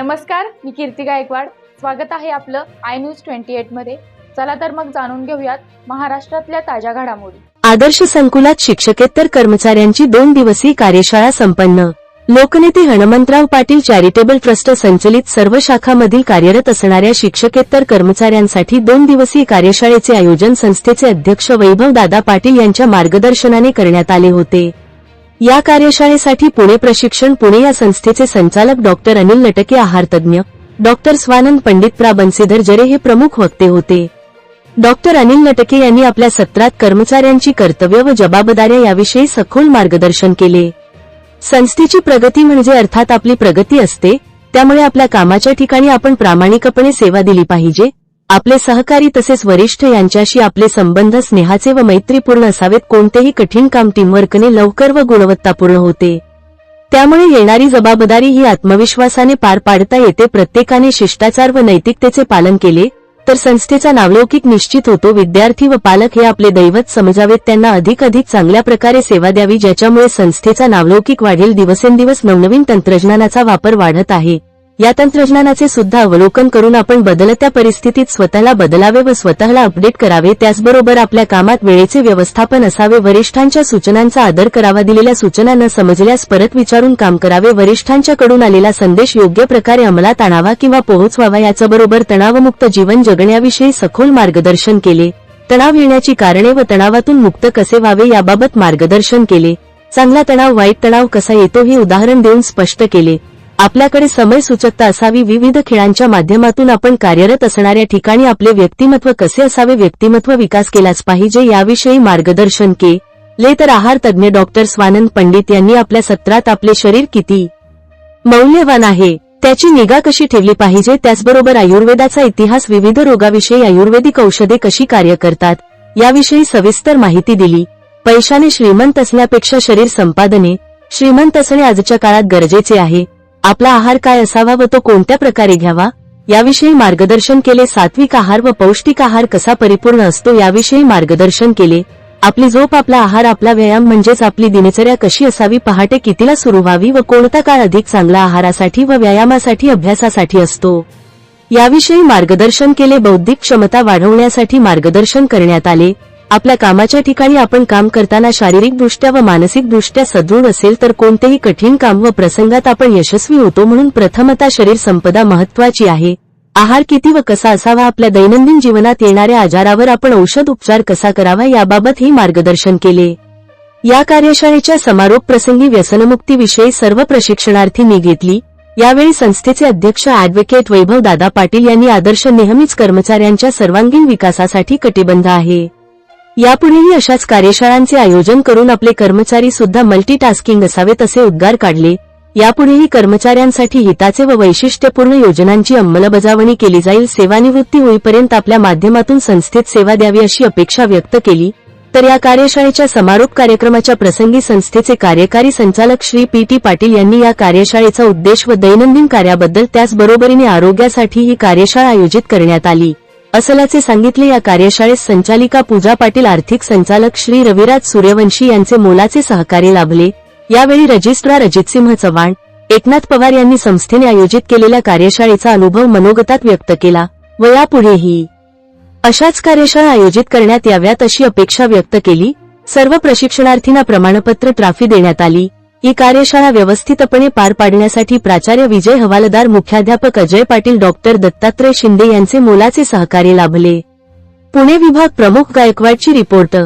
नमस्कार मी कीर्ती गायकवाड. स्वागत आहे आपलं आय न्यूज ट्वेंटी एटमध्ये. चला तर मग जाणून घेऊयात महाराष्ट्रातल्या ताज्या घडामोडी. आदर्श संकुलात शिक्षकेतर कर्मचाऱ्यांची दोन दिवसीय कार्यशाळा संपन्न. लोकनेते हनुमंतराव पाटील चॅरिटेबल ट्रस्ट संचलित सर्व शाखामधील कार्यरत असणाऱ्या शिक्षकेतर कर्मचाऱ्यांसाठी दोन दिवसीय कार्यशाळेचे आयोजन संस्थेचे अध्यक्ष वैभव दादा पाटील यांच्या मार्गदर्शनाने करण्यात आले होते. या कार्यशाळेसाठी पुणे प्रशिक्षण पुणे या संस्थेचे संचालक डॉक्टर अनिल लटके आहार तज्ज्ञ डॉक्टर स्वानंद पंडित प्रा बनसीधर जरे हे प्रमुख वक्ते होते. डॉक्टर अनिल लटके यांनी आपल्या सत्रात कर्मचाऱ्यांची कर्तव्य व जबाबदाऱ्या याविषयी सखोल मार्गदर्शन केले. संस्थेची प्रगती म्हणजे अर्थात आपली प्रगती असते त्यामुळे आपल्या कामाच्या ठिकाणी आपण प्रामाणिकपणे सेवा दिली पाहिजे आपले सहकारी तसेच वरिष्ठ यांच्याशी आपले संबंध स्नेहाचे व मैत्रीपूर्ण असावेत कोणतेही कठीण काम टीमवर्कने लवकर व गुणवत्तापूर्ण होते. त्यामुळे येणारी जबाबदारी ही आत्मविश्वासाने पार पाडता येते. प्रत्येकाने शिष्टाचार व नैतिकतेचे पालन केले तर संस्थेचा नावलौकिक निश्चित होतो. विद्यार्थी व पालक हे आपले दैवत समजावेत. त्यांना अधिक अधिक चांगल्या प्रकारे सेवा द्यावी ज्याच्यामुळे संस्थेचा नावलौकिक वाढेल. दिवसेंदिवस नवनवीन तंत्रज्ञानाचा वापर वाढत आहे. या तंत्रज्ञानाचे सुद्धा अवलोकन करून आपण बदलत्या परिस्थितीत स्वतःला बदलावे व स्वतःला अपडेट करावे त्याचबरोबर आपल्या कामात वेळेचे व्यवस्थापन असावे वरिष्ठांच्या सूचनांचा आदर करावा दिलेल्या सूचना न समजल्यास परत विचारून काम करावे वरिष्ठांच्याकडून आलेला संदेश योग्य प्रकारे अंमलात आणावा किंवा पोहोचवावा याच्याबरोबर तणावमुक्त जीवन जगण्याविषयी सखोल मार्गदर्शन केले. तणाव येण्याची कारणे व तणावातून मुक्त कसे व्हावे याबाबत मार्गदर्शन केले. चांगला तणाव वाईट तणाव कसा येतो हे उदाहरण देऊन स्पष्ट केले. आपल्याकडे समय सूचकता असावी. विविध खेळांच्या माध्यमातून आपण कार्यरत असणाऱ्या ठिकाणी आपले व्यक्तिमत्व कसे असावे? व्यक्तिमत्व विकास केलाच पाहिजे. याविषयी मार्गदर्शन के. ले तर आहार तज्ज्ञ डॉक्टर स्वानंद पंडित यांनी आपल्या सत्रात आपले शरीर किती मौल्यवान आहे त्याची निगा कशी ठेवली पाहिजे? त्याचबरोबर आयुर्वेदाचा इतिहास विविध रोगाविषयी आयुर्वेदिक औषधे कशी कार्य करतात? याविषयी सविस्तर माहिती दिली. पैशाने श्रीमंत असण्यापेक्षा शरीर संपादने. श्रीमंत असणे आजच्या काळात गरजेचे आहे. आपला आहार काय असावा व तो कोणत्या प्रकारे घ्यावा? याविषयी मार्गदर्शन केले सात्विक आहार व पौष्टिक आहार कसा परिपूर्ण असतो याविषयी मार्गदर्शन केले. आपली झोप आपला आहार आपला व्यायाम म्हणजेच आपली दिनचर्या कशी असावी पहाटे कितीला सुरू व्हावी व कोणता काळ अधिक चांगला आहारासाठी व व्यायामासाठी अभ्यासासाठी असतो? याविषयी मार्गदर्शन केले बौद्धिक क्षमता वाढवण्यासाठी मार्गदर्शन करण्यात आले. आपल्या कामाच्या ठिकाणी आपण काम करताना शारीरिकदृष्ट्या व मानसिकदृष्ट्या सदृढ असेल तर कोणतेही कठीण काम व प्रसंगात आपण यशस्वी होतो म्हणून प्रथमता शरीर संपदा महत्वाची आहे. आहार किती व कसा असावा आपल्या दैनंदिन जीवनात येणाऱ्या आजारावर आपण औषध उपचार कसा करावा याबाबत ही मार्गदर्शन केले. या कार्यशाळेच्या समारोप प्रसंगी व्यसनमुक्तीविषयी सर्व प्रशिक्षणार्थींनी घेतली. यावेळी संस्थेचे अध्यक्ष अॅडव्होकेट वैभव दादा पाटील यांनी आदर्श नेहमीच कर्मचाऱ्यांच्या सर्वांगीण विकासासाठी कटिबंध आहे. यापुढेही अशाच कार्यशाळांचे आयोजन करून आपले कर्मचारी सुद्धा मल्टीटास्किंग असावेत असे उद्गार काढले. यापुढेही कर्मचाऱ्यांसाठी हिताचे व वैशिष्ट्यपूर्ण योजनांची अंमलबजावणी केली जाईल. सेवानिवृत्ती होईपर्यंत आपल्या माध्यमातून संस्थेत सेवा द्यावी अशी अपेक्षा व्यक्त केली. तर या कार्यशाळेच्या समारोप कार्यक्रमाच्या प्रसंगी संस्थेचे कार्यकारी संचालक श्री पी टी पाटील यांनी या कार्यशाळेचा उद्देश व दैनंदिन कार्याबद्दल त्याचबरोबरीने आरोग्यासाठी ही कार्यशाळा आयोजित करण्यात आली. असल्याचे सांगितले या कार्यशाळेत संचालिका पूजा पाटील आर्थिक संचालक श्री रविराज सूर्यवंशी यांचे मोलाचे सहकार्य लाभले. यावेळी रजिस्ट्रार अजितसिंह चव्हाण एकनाथ पवार यांनी संस्थेने आयोजित केलेल्या कार्यशाळेचा अनुभव मनोगतात व्यक्त केला व यापुढेही. अशाच कार्यशाळा आयोजित करण्यात याव्यात अशी अपेक्षा व्यक्त केली. सर्व प्रशिक्षणार्थींना प्रमाणपत्र ट्राफी देण्यात आली. ही कार्यशाळा व्यवस्थितपणे पार पाडण्यासाठी प्राचार्य विजय हवालदार मुख्याध्यापक अजय पाटील डॉक्टर दत्तात्रय शिंदे यांचे मोलाचे सहकार्य लाभले. पुणे विभाग प्रमुख गायकवाडची रिपोर्ट